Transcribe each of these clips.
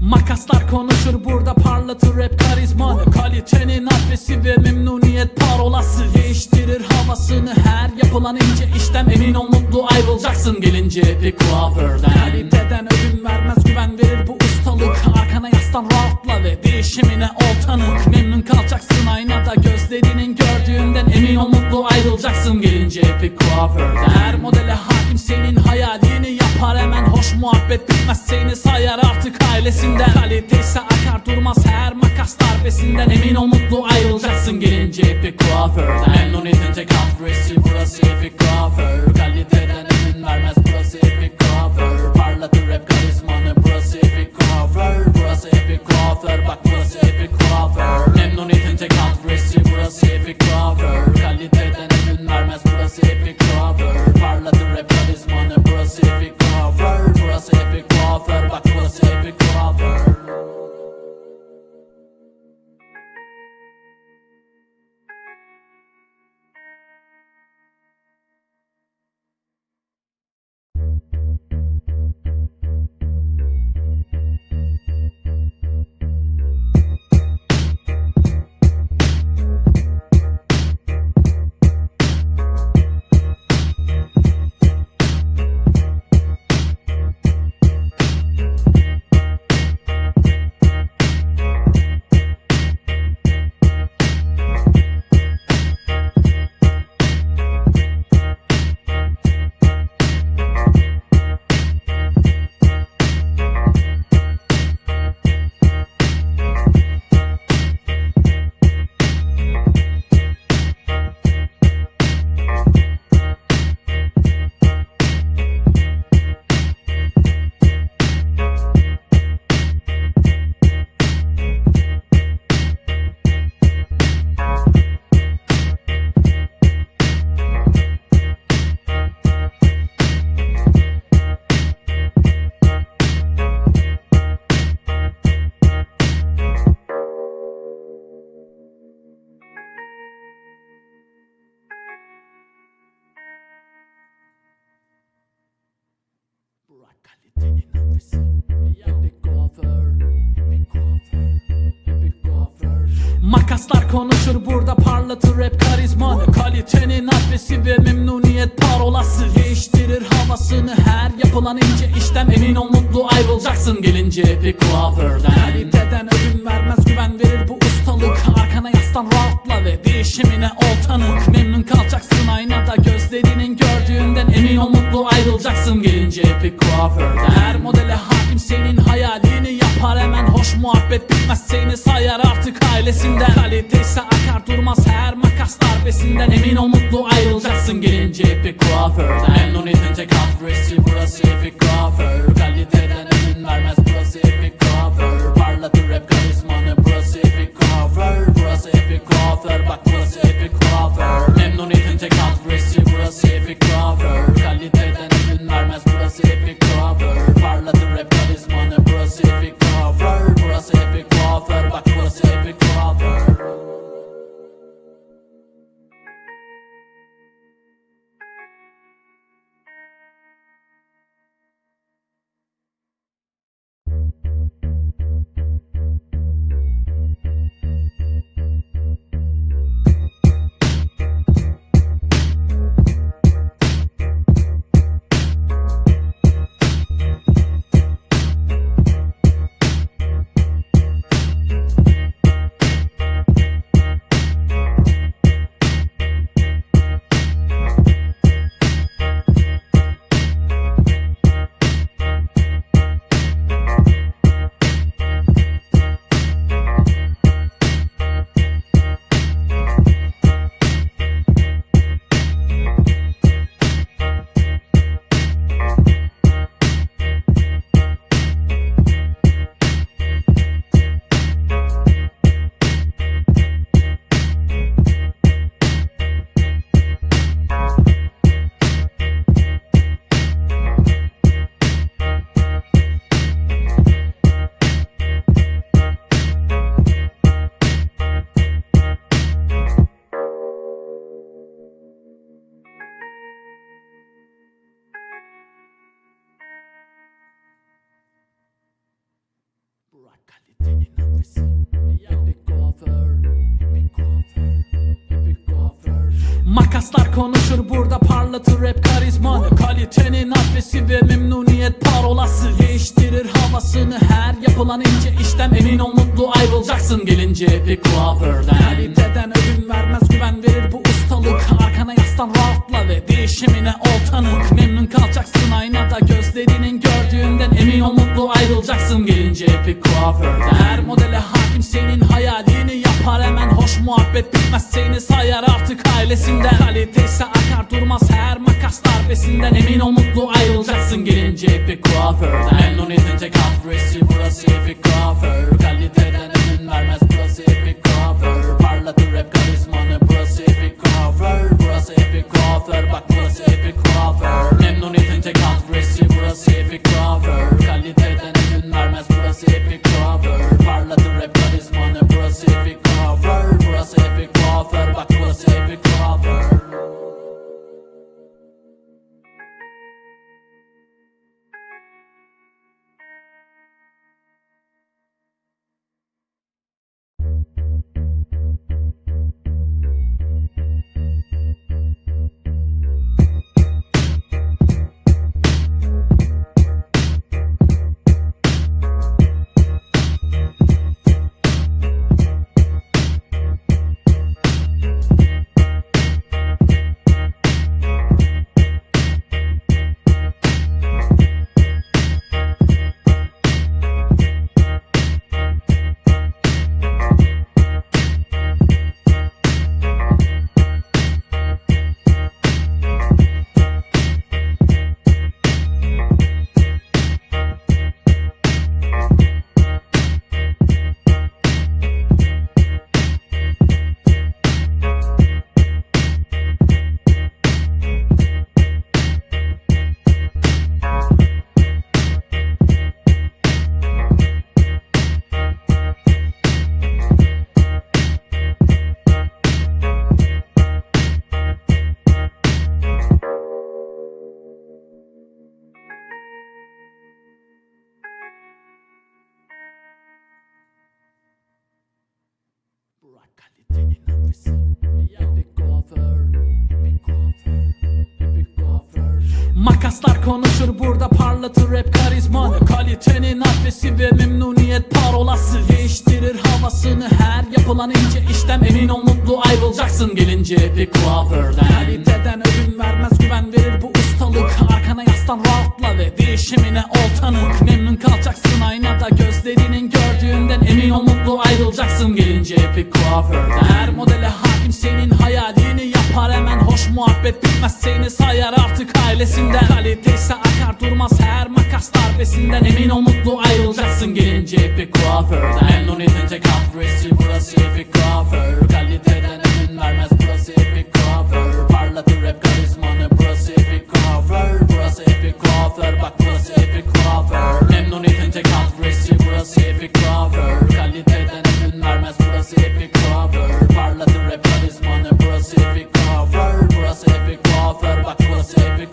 Makaslar konuşur burada parlatır rap karizmanı. Kalitenin adresi ve memnuniyet parolası. Değiştirir havasını her yapılan ince işlem Emin ol mutlu ayrılacaksın gelince. Epic kuaförden Kaliteden ödün vermez güven verir bu ustalık. Arkana yaslan rahatla ve değişimine ol tanık. Memnun kalacaksın aynada gözlerinin gördüğünden Emin ol mutlu ayrılacaksın gelince Epic kuaförden Her modele hakim senin hayalini yapar hemen Hoş muhabbet bitmez. Seni sayar artık ailesinden. Kalite ise akar durmaz her makas darbesinden. Emin ol mutlu ayrılacaksın gelince Epic kuaförden parlatır rap karizmanı Kalitenin adresi ve memnuniyet parolası. Değiştirir havasını her yapılan ince işlem Emin ol mutlu ayrılacaksın. Gelince Epic kuaförden. Kaliteden ödün vermez güven verir bu ustalık. Arkana yaslan rahatla ve değişimine ol tanık. Memnun kalacaksın aynada gözlerinin gördüğünden Emin ol mutlu ayrılacaksın. Gelince Epic kuaförden. Her modele hakim senin hayalini yapar hemen Hoş muhabbet bitmez. Seni sayar artık ailesinden. Kalite ise akar durmaz her makas darbesinden. Emin ol mutlu ayrılacaksın. Gelince Epic kuaförden. Memnuniyetin tek adresi burası Epic kuaför Makaslar konuşur burada parlatır rap karizmanı Kalitenin adresi ve memnuniyet parolası. Değiştirir havasını her yapılan ince işten Emin ol mutlu ayrılacaksın. Gelince Epic kuaförden Kaliteden ödün vermez güven verir bu ustalık. Arkana yaslan rahatla ve değişimine ol tanık. Memnun kalacaksın. Epic kuaförden Her modele hakim senin hayalini yapar hemen Hoş muhabbet bitmez. Seni sayar artık ailesinden. Kalite ise akar durmaz her makas darbesinden. Emin ol mutlu ayrılacaksın gelince epic kuaförden Memnuniyetin tek adresi burası epic kuaför. Kaliteden ödün vermez burası epic kuaför. Parlatır rap karizmanı burası epic kuaför. Burası epic kuaför bak burası epic kuaför. Memnuniyetin tek adresi burası epic kuaför Makaslar konuşur burada parlatır rap karizmanı Kalitenin adresi ve memnuniyet parolası. Değiştirir havasını her yapılan ince işten Emin ol mutlu ayrılacaksın. Gelince epic kuaförden. Kaliteden ödün vermez güven verir bu ustalık. Arkana yaslan rahatla ve değişimine ol tanık. Memnun kalacaksın aynada gözlerinin gördüğünden Emin ol mutlu ayrılacaksın. Gelince epic kuaförden. Her modele hakim senin hayalini yapar hemen Hoş muhabbet bitmez seni sayar artık ailesinden. Kalite ise akar durmaz her makas darbesinden. Emin ol mutlu ayrılacaksın. Gelince epic kuaförden. Memnuniyetin tek adresi burası epic kuaför. Kaliteden kuaför bak burası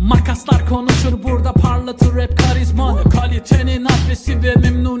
Makaslar konuşur burada parlatır rap karizmanı Kalitenin adresi ve memnuni